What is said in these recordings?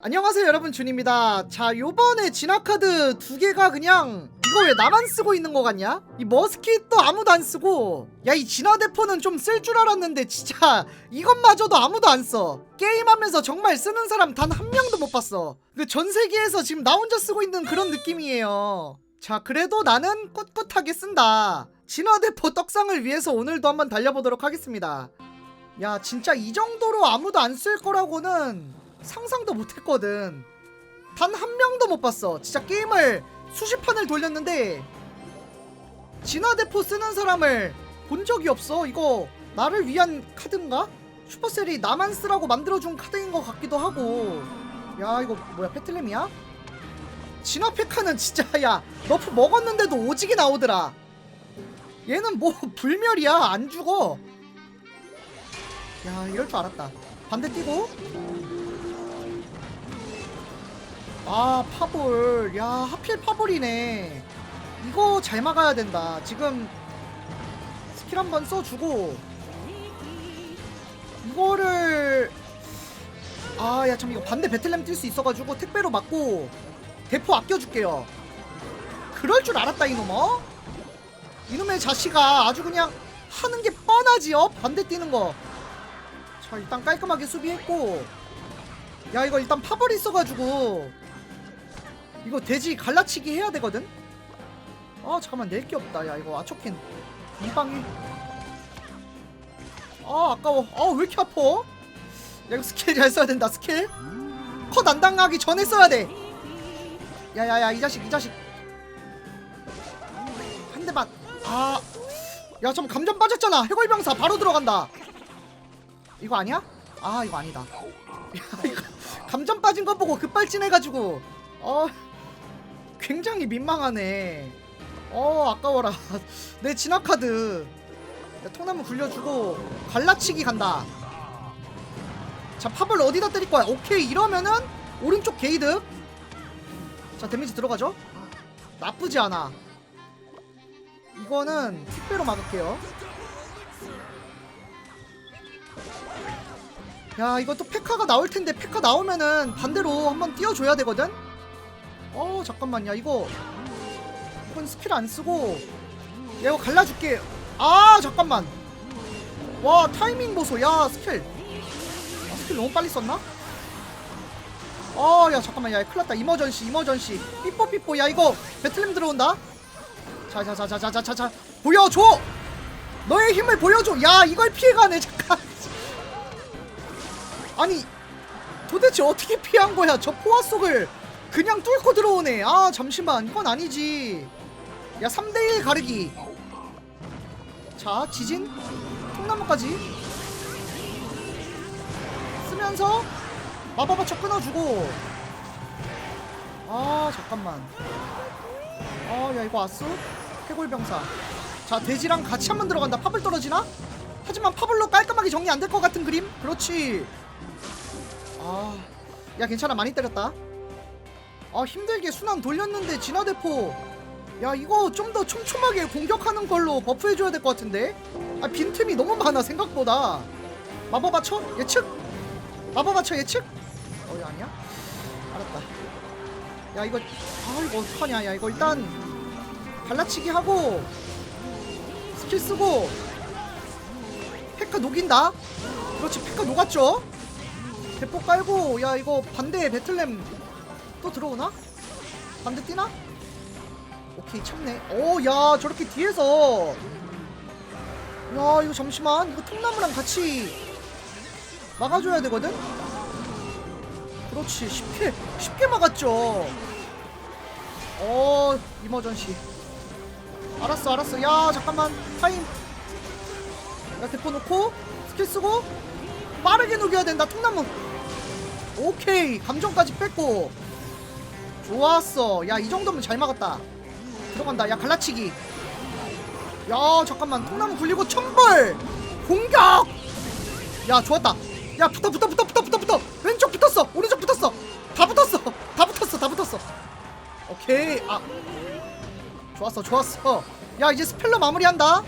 안녕하세요 여러분. 준입니다. 자 요번에 진화카드 두 개가 그냥 이거 왜 나만 쓰고 있는 거 같냐? 이 머스킷도 아무도 안 쓰고. 야 이 진화대포는 좀 쓸 줄 알았는데 진짜 이것마저도 아무도 안 써. 게임하면서 정말 쓰는 사람 단 한 명도 못 봤어. 그 전 세계에서 지금 나 혼자 쓰고 있는 그런 느낌이에요. 자 그래도 나는 꿋꿋하게 쓴다. 진화대포 떡상을 위해서 오늘도 한번 달려보도록 하겠습니다. 야 진짜 이 정도로 아무도 안 쓸 거라고는 상상도 못했거든. 단 한 명도 못 봤어. 진짜 게임을 수십 판을 돌렸는데 진화대포 쓰는 사람을 본 적이 없어. 이거 나를 위한 카드인가? 슈퍼셀이 나만 쓰라고 만들어준 카드인 것 같기도 하고. 야 이거 뭐야 페틀렘이야? 진화 페카는 진짜 야 너프 먹었는데도 오지게 나오더라. 얘는 뭐 불멸이야 안 죽어. 야 이럴 줄 알았다. 반대 뛰고 아 파볼. 야 하필 파볼이네. 이거 잘 막아야 된다. 지금 스킬 한번 써주고. 이거를 아 야 참 이거 반대 배틀램 뛸수 있어가지고 택배로 맞고 대포 아껴줄게요. 그럴 줄 알았다 이놈어. 이놈의 자식아 아주 그냥 하는 게 뻔하지 어 반대 뛰는 거자 일단 깔끔하게 수비했고. 야 이거 일단 파벌 있어가지고 이거 돼지 갈라치기 해야 되거든? 아 잠깐만 낼 게 없다. 야 이거 아초킨. 이방이 아 아까워. 아왜 이렇게 아파? 야 이거 스킬 잘 써야 된다 스킬. 컷 안 당하기 전에 써야 돼. 야야야 이 자식 이 자식. 한 대만 아야 잠깐 감전 빠졌잖아. 해골병사 바로 들어간다. 이거 아니야? 아 이거 아니다. 야 이거 감전 빠진 거 보고 급발진해가지고. 어 굉장히 민망하네. 어 아까워라. 내 진화카드. 야, 통나무 굴려주고 갈라치기 간다. 자 팝을 어디다 때릴 거야? 오케이 이러면은 오른쪽 게이드 자 데미지 들어가죠? 나쁘지 않아. 이거는 택배로 막을게요. 야 이거 또 페카가 나올 텐데 페카 나오면은 반대로 한번 띄워줘야 되거든 어 잠깐만 야 이거 이건 스킬 안 쓰고 야 이거 갈라줄게. 아 잠깐만. 와 타이밍 보소. 야 스킬. 아, 스킬 너무 빨리 썼나? 어야 잠깐만. 야 큰일났다. 이머전시 이머전시. 삐뽀 삐뽀. 야 이거 배틀램 들어온다. 자자자자자자자자. 보여줘! 너의 힘을 보여줘. 야 이걸 피해가네. 잠깐. 아니 도대체 어떻게 피한 거야? 저 포화 속을 그냥 뚫고 들어오네. 아 잠시만. 이건 아니지. 야 3대1 가르기. 자 지진? 통나무까지. 쓰면서 마법화쳐 끊어주고. 아 잠깐만. 아 야 이거 왔어? 해골병사. 자 돼지랑 같이 한번 들어간다. 팝을 떨어지나? 하지만 팝을로 깔끔하게 정리 안 될 것 같은 그림? 그렇지. 아, 야 괜찮아. 많이 때렸다. 아 힘들게 순환 돌렸는데 진화대포. 야 이거 좀 더 촘촘하게 공격하는 걸로 버프해줘야 될 것 같은데. 아 빈틈이 너무 많아 생각보다. 마법 맞춰 예측. 마법 맞춰 예측. 어 이거 아니야? 알았다. 야 이거 아 이거 어떡하냐? 야 이거 일단 갈라치기 하고 스킬 쓰고 페카 녹인다. 그렇지 페카 녹았죠? 대포 깔고 야 이거 반대 배틀램 또 들어오나? 반대 뛰나? 오케이 참네. 오야 저렇게 뒤에서. 야 이거 잠시만. 이거 통나무랑 같이 막아줘야 되거든? 그렇지. 쉽게 쉽게 막았죠. 어 이머전시. 알았어 알았어. 야 잠깐만. 타임. 야 대포 놓고 스킬 쓰고 빠르게 녹여야 된다 통나무. 오케이. 감정까지 뺐고 좋았어. 야 이 정도면 잘 막았다. 들어간다. 야 갈라치기. 야 잠깐만. 통나무 굴리고 천벌! 공격! 야 좋았다. 야 붙어 붙어 붙어 붙어 붙어 붙어. 왼쪽 붙었어. 오른쪽 붙었어. 다 붙었어. 다 붙었어 다 붙었어. 오케이. 아. 좋았어 좋았어. 야 이제 스펠러 마무리한다.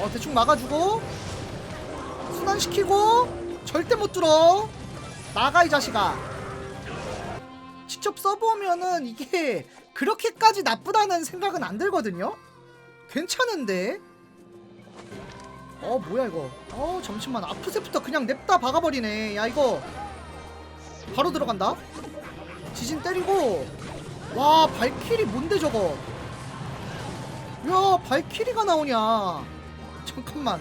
어 대충 막아주고. 순환시키고. 절대 못 뚫어. 나가 이 자식아 직접 써보면은 이게 그렇게까지 나쁘다는 생각은 안 들거든요. 괜찮은데. 어 뭐야 이거? 어 잠시만 아프세부터 그냥 냅다 박아버리네. 야 이거 바로 들어간다. 지진 때리고 와 발키리 뭔데 저거? 야 발키리가 나오냐? 잠깐만.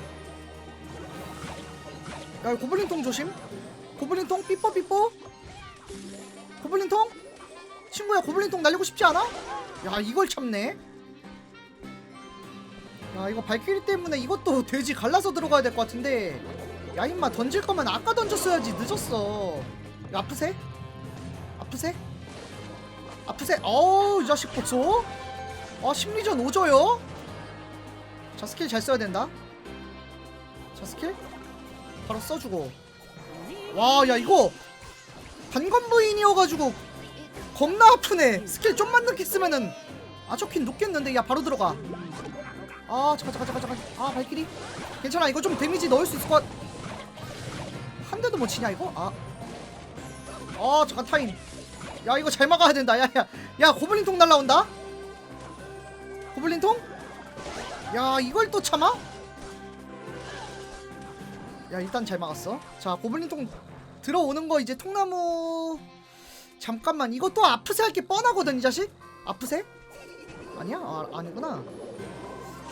야 고블린통 조심. 고블린통 삐뽀 삐뽀. 고블린통? 친구야 고블린통 날리고 싶지 않아? 야 이걸 참네. 야 이거 발키리 때문에 이것도 돼지 갈라서 들어가야 될 것 같은데. 야 임마 던질 거면 아까 던졌어야지 늦었어. 야 아프세? 아프세? 아프세? 어우 이 자식 보소? 아 심리전 오져요? 자 스킬 잘 써야 된다. 자 스킬 바로 써주고. 와 야 이거 단검 부인이어가지고 겁나 아프네. 스킬 좀만 쓰면은 아 좋긴 높겠는데 야 바로 들어가. 아 잠깐 잠깐 잠깐 잠깐. 아 발길이 괜찮아 이거 좀 데미지 넣을 수 있을 것. 같... 한 대도 못 치냐 이거? 아. 아 잠깐 타임. 야 이거 잘 막아야 된다. 야야 야, 야, 고블린통 날라온다. 고블린통? 야 이걸 또 참아? 야 일단 잘 막았어. 자 고블린통 들어오는 거 이제 통나무 잠깐만 또 아프세? 할 게 뻔하거든 이 자식? 아프세? 아니야? 아, 아니구나.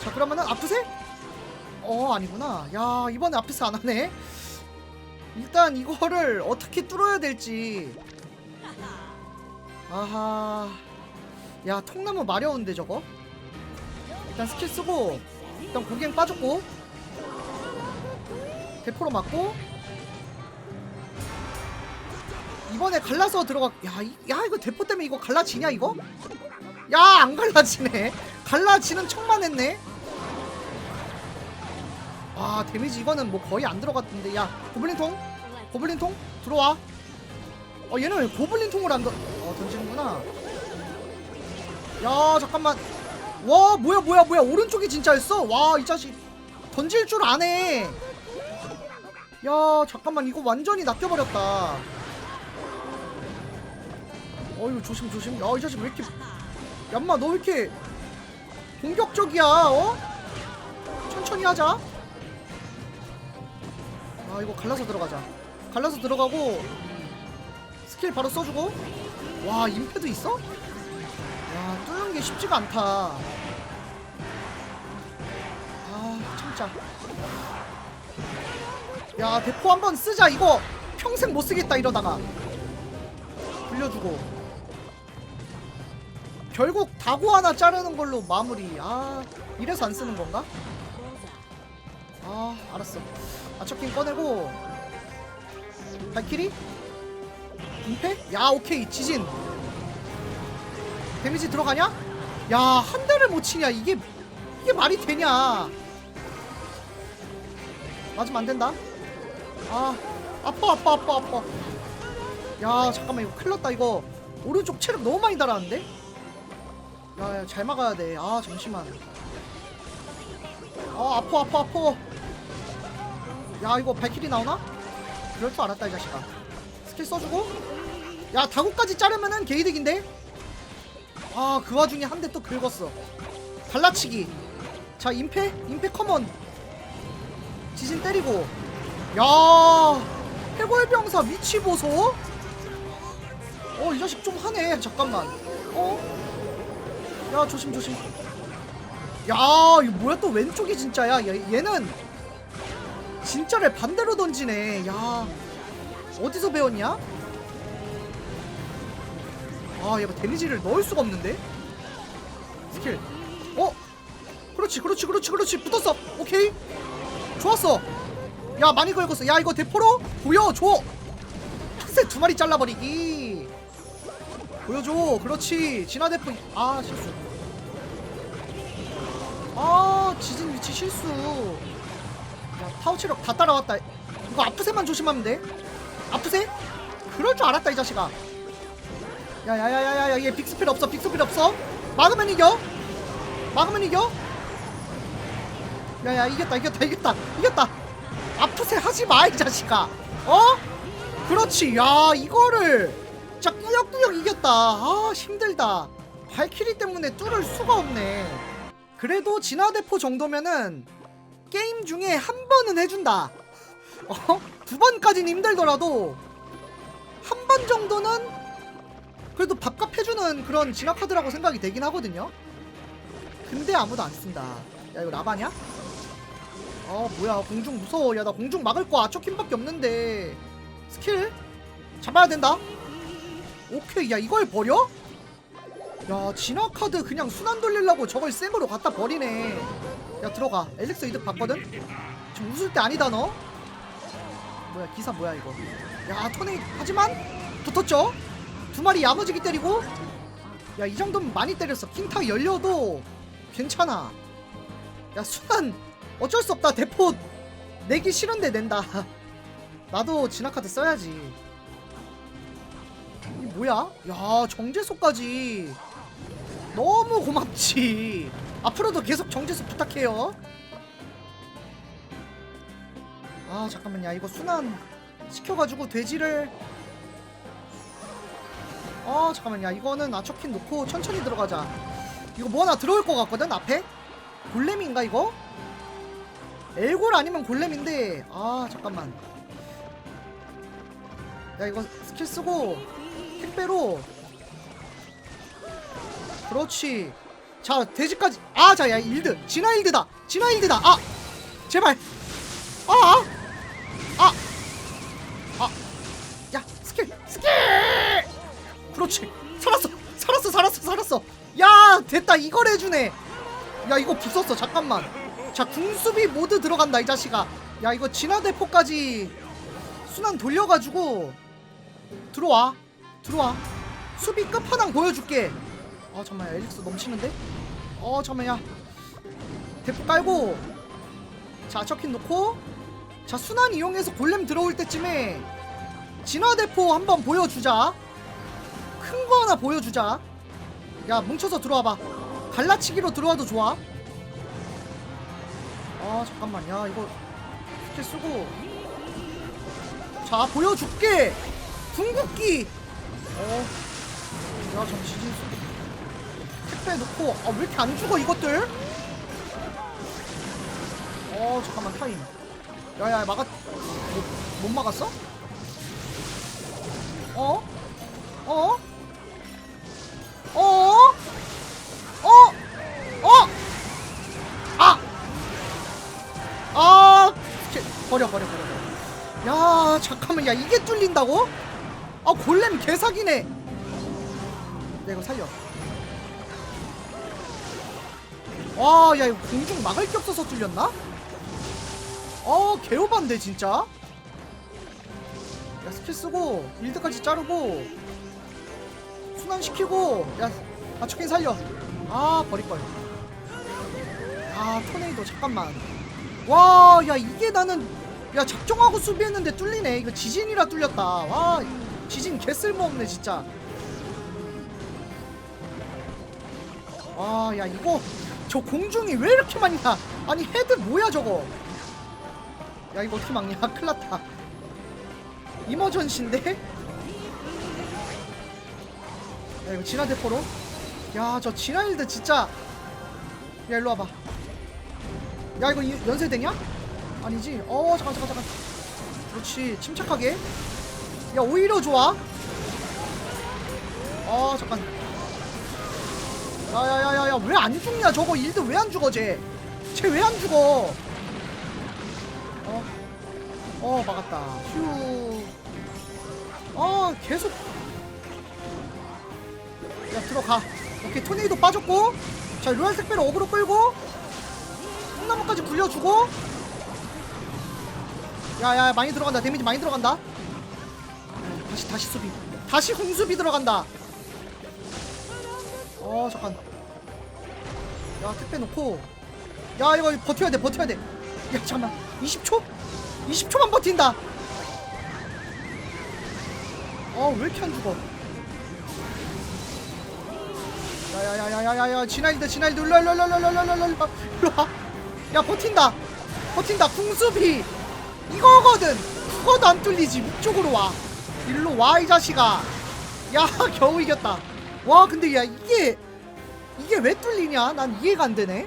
자 그러면은 아프세? 어 아니구나. 야 이번에 아프세 안 하네. 일단 이거를 어떻게 뚫어야 될지. 아하. 야 통나무 마려운데 저거? 일단 스킬 쓰고 일단 고갱 빠졌고 대포로 맞고 이번에 갈라서 들어가 야, 이, 야 이거 대포 때문에 이거 갈라지냐 이거? 야 안 갈라지네. 갈라지는 척만 했네. 아 데미지 이거는 뭐 거의 안 들어갔던데. 야 고블린통? 고블린통? 들어와. 어 얘는 왜 고블린통을 안 던.. 어 던지는구나. 야 잠깐만. 와 뭐야 뭐야 뭐야. 오른쪽이 진짜였어? 와 이 자식. 던질 줄 아네. 야 잠깐만. 이거 완전히 낚여버렸다 어이구 조심 조심. 야이 자식 왜 이렇게 얌마 너 왜 이렇게 공격적이야 어? 천천히 하자. 아 이거 갈라서 들어가자. 갈라서 들어가고 스킬 바로 써주고. 와 임패도 있어? 야 뚫는 게 쉽지가 않다. 아 참자. 야 대포 한번 쓰자. 이거 평생 못 쓰겠다 이러다가. 불려주고 결국 다고 하나 자르는 걸로 마무리. 아 이래서 안 쓰는 건가? 아 알았어. 아처킹 꺼내고. 발키리? 임패? 야 오케이. 지진. 데미지 들어가냐? 야 한 대를 못 치냐? 이게 이게 말이 되냐? 맞으면 안 된다. 아 아파 아파 아파 아파. 야 잠깐만. 이거 큰일 났다 이거. 오른쪽 체력 너무 많이 달았는데 야 야 잘 막아야 돼 아 잠시만. 아 아파 아파 아파. 야 이거 발키리 나오나? 그럴 줄 알았다 이 자식아. 스킬 써주고. 야 다구까지 자르면은 게이득인데? 아 그 와중에 한 대 또 긁었어. 갈라치기. 자 임패? 임패 커먼 지진 때리고. 야 해골 병사 위치 보소? 어 이 자식 좀 하네. 잠깐만. 어? 야 조심 조심. 야 이거 뭐야? 또 왼쪽이 진짜 야 얘, 얘는 진짜를 반대로 던지네. 야 어디서 배웠냐? 아얘 뭐 데미지를 넣을 수가 없는데? 스킬. 어? 그렇지 그렇지 그렇지 그렇지. 붙었어. 오케이. 좋았어. 야 많이 걸었어. 야 이거 대포로 보여줘. 흑색 두 마리 잘라버리기 보여줘. 그렇지. 진화 대포. 아 실수. 아 지진 위치 실수. 야 파워 체력 다 따라왔다. 이거 아프세만 조심하면 돼. 아프세? 그럴 줄 알았다 이 자식아. 야야야야야 얘 빅스필 없어. 빅스필 없어. 막으면 이겨. 막으면 이겨. 야야 이겼다 이겼다 이겼다. 이겼다. 아프세 하지마 이 자식아. 어? 그렇지. 야 이거를 진짜 꾸역꾸역 이겼다. 아 힘들다. 발키리 때문에 뚫을 수가 없네. 그래도 진화대포 정도면은 게임 중에 한 번은 해준다. 어? 두 번까지는 힘들더라도 한 번 정도는 그래도 밥값 해주는 그런 진화카드라고 생각이 되긴 하거든요. 근데 아무도 안 쓴다. 야 이거 라바냐? 어 뭐야. 공중 무서워. 야 나 공중 막을 거 아초킨밖에 없는데. 스킬 잡아야 된다 오케이 야 이걸 버려? 야 진화 카드 그냥 순환 돌리려고 저걸 생으로 갖다 버리네. 야 들어가. 엘릭서 이득 봤거든? 지금 웃을 때 아니다 너? 뭐야 기사 뭐야 이거? 야 토네이 하지만 붙었죠? 두 마리 야무지게 때리고? 야 이 정도면 많이 때렸어. 킹타 열려도 괜찮아. 야 순환 어쩔 수 없다. 대포 내기 싫은데 낸다. 나도 진화카드 써야지. 이 뭐야? 야 정제소까지. 너무 고맙지. 앞으로도 계속 정제소 부탁해요. 아 잠깐만 야 이거 순환 시켜가지고 돼지를. 아 잠깐만 야 이거는 아초킨 놓고 천천히 들어가자. 이거 뭐 하나 들어올 것 같거든 앞에? 골렘인가 이거? 엘골 아니면 골렘인데. 아 잠깐만 야 이거 스킬 쓰고 택배로. 그렇지. 자 돼지까지. 아자 야 일드. 진화 일드다. 진화 일드다. 아 제발. 아아아 아. 아, 야 스킬 스킬! 그렇지. 살았어 살았어 살았어 살았어. 야 됐다. 이걸 해주네. 야 이거 부쉈어. 잠깐만. 자 궁수비 모드 들어간다 이 자식아. 야 이거 진화대포까지 순환 돌려가지고 들어와. 들어와. 수비 끝판왕 보여줄게. 아 잠깐만 엘릭스 넘치는데? 어 잠깐만 야 대포 깔고. 자 척킨 놓고. 자 순환 이용해서 골렘 들어올 때쯤에 진화 대포 한번 보여주자. 큰 거 하나 보여주자. 야 뭉쳐서 들어와봐. 갈라치기로 들어와도 좋아. 아 잠깐만 야 이거 스킬 쓰고. 자 보여줄게 궁극기 어야 잠시 지진 택배 놓고 아 왜 이렇게 안 죽어 이것들 어 잠깐만 타임 야 야 막았 못, 못 막았어? 어? 어? 어? 어? 어? 아! 아! 버려 버려 버려. 야 잠깐만 야 이게 뚫린다고? 아 골렘 개사기네. 야 이거 살려. 와야 이거 공중 막을 게 없어서 뚫렸나? 어 개오반데 진짜? 야 스킬 쓰고 일드까지 자르고 순환시키고 야 아초킨 살려. 아 버릴걸. 아 토네이도 잠깐만. 와 야 이게 나는 야 작정하고 수비했는데 뚫리네. 이거 지진이라 뚫렸다. 와 지진 개 쓸모없네 진짜. 와야 이거 저 공중이 왜 이렇게 많이 나 아니 헤드 뭐야 저거? 야 이거 어떻게 막냐? 큰일났다. 이머전시인데? 야 이거 진화 대포로? 야 저 진화일드 진짜. 야 일로 와봐. 야 이거 이- 연쇄되냐? 아니지? 어 잠깐 잠깐 잠깐. 그렇지 침착하게 야 오히려 좋아. 어 잠깐. 야야야야야 왜 안 죽냐? 저거 일드 왜 안 죽어 쟤쟤 왜 안 죽어? 어? 어 막았다. 휴어 계속. 야 들어가. 오케이 토네이도 빠졌고. 자 로얄 택배를 어그로 끌고. 콩나물까지 굴려주고. 야야 많이 들어간다. 데미지 많이 들어간다 다시 다시 수비. 다시 공수비 들어간다. 어 잠깐. 야 택배 놓고. 야 이거 버텨야 돼 버텨야 돼야 잠깐만. 20초? 20초만 버틴다. 어왜 이렇게 안 죽어? 야야야야야야 진화일드 진화일드 일로와 일로와 일로와 일로와 일로와 일로와. 일로와. 야 버틴다. 버틴다. 궁수비. 이거거든. 그거도 안 뚫리지. 위쪽으로 와 일로 와 이 자식아. 야 겨우 이겼다. 와 근데 야 이게 이게 왜 뚫리냐? 난 이해가 안 되네